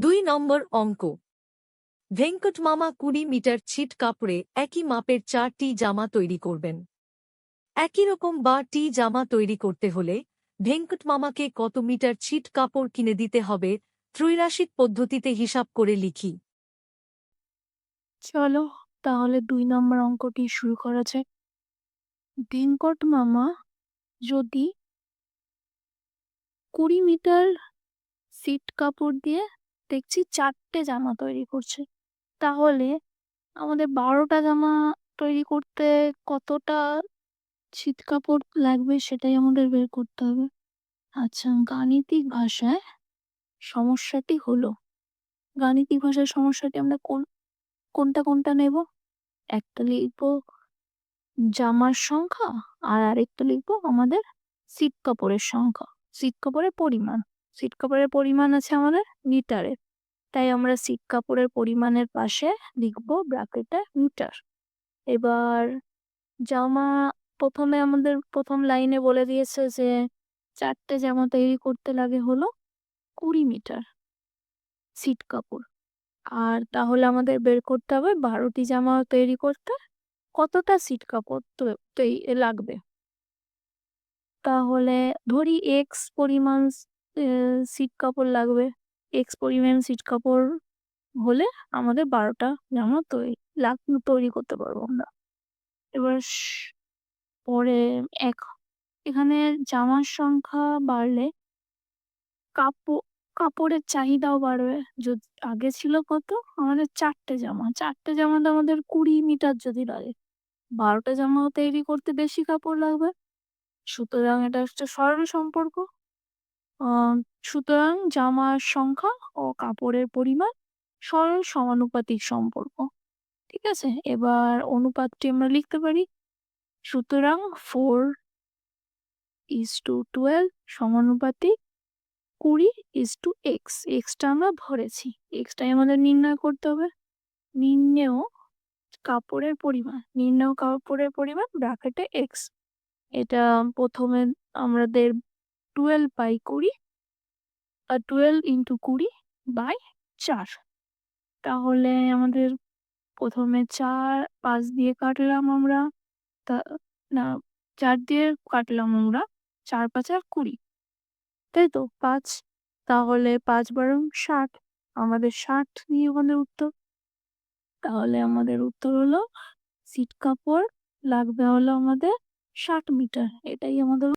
দুই নম্বর অঙ্ক। ভেঙ্কট মামা কুড়ি মিটার ছিট কাপড়ে একই মাপের চারটি জামা তৈরি করবেন। একই রকম বা টি জামা তৈরি করতে হলে ভেঙ্কট মামাকে কত মিটার ছিট কাপড় কিনে দিতে হবে ত্রৈরাশিক পদ্ধতিতে হিসাব করে লিখি। চলো, তাহলে দুই নম্বর অঙ্কটি শুরু করা যাক। ভেঙ্কট মামা যদি কুড়ি মিটার সিট কাপড় দিয়ে দেখছি চারটে জামা তৈরি করছে। তাহলে আমাদের বারোটা জামা তৈরি করতে কতটা ছিট কাপড় লাগবে সেটাই আমাদের বের করতে হবে। আচ্ছা গাণিতিক ভাষায় সমস্যাটি হলো, গাণিতিক ভাষার সমস্যাটি আমরা কোন, কোনটা কোনটা নেব? একটা লিখব জামার সংখ্যা আর আরেকটা লিখব আমাদের সিট কাপড়ের সংখ্যা সিট কাপড়ের পরিমাণ। সিট কাপড়ের পরিমাণ আছে আমাদের মিটারে তাই আমরা সিট কাপড়ের পরিমাণের পাশে লিখব ব্র্যাকেটে মিটার এবার জামা প্রথমে আমাদের প্রথম লাইনে বলে দিয়েছে যে চারটে জামা তৈরি করতে লাগে হলো কুড়ি মিটার সিট কাপড় আর তাহলে আমাদের বের করতে হবে বারোটি জামা তৈরি করতে কতটা সিট কাপড় লাগবে। তাহলে ধরি এক্স পরিমাণ সিট কাপড় লাগবে। এক্স পরিমাণ সিট কাপড় হলে আমাদের বারোটা জামা তৈরি লাগ তৈরি করতে পারব আমরা। এবার পরে এক, এখানে জামার সংখ্যা বাড়লে কাপড় কাপড়ের চাহিদাও বাড়বে। যদি আগে ছিল কত? আমাদের চারটে জামা। চারটে জামাতে আমাদের কুড়ি মিটার যদি লাগে, বারোটা জামা তৈরি করতে বেশি কাপড় লাগবে। সুতরাং এটা একটা সরল সম্পর্ক। আহ, সুতরাং জামার সংখ্যা ও কাপড়ের পরিমাণ সরল সমানুপাতিক সম্পর্ক। ঠিক আছে? এবার অনুপাতটি আমরা লিখতে পারি। সুতরাং ফোর ইজ টু টুয়েলভ সমানুপাতিক কুড়ি ইজ টু এক্স এক্সটা আমরা ধরেছি। এক্সটাই আমাদের নির্ণয় করতে হবে। নির্ণেয় কাপড়ের পরিমাণ। নির্ণেয় কাপড়ের পরিমাণ ব্র্যাকেটে এক্স এটা প্রথমে আমাদের টুয়েলভ বাই কুড়ি আর টুয়েলভ ইন্টু কুড়ি বাই চার। তাহলে আমাদের প্রথমে চার, পাঁচ দিয়ে কাটলাম আমরা। তা, না, চার দিয়ে কাটলাম আমরা। চার, পাঁচ আর কুড়ি। তাই তো, পাঁচ। তাহলে পাঁচ বারো ষাট। আমাদের ষাট নিয়ে আমাদের উত্তর। তাহলে আমাদের উত্তর হলো, সিট কাপড় লাগবে হলো আমাদের ষাট মিটার। এটাই আমাদের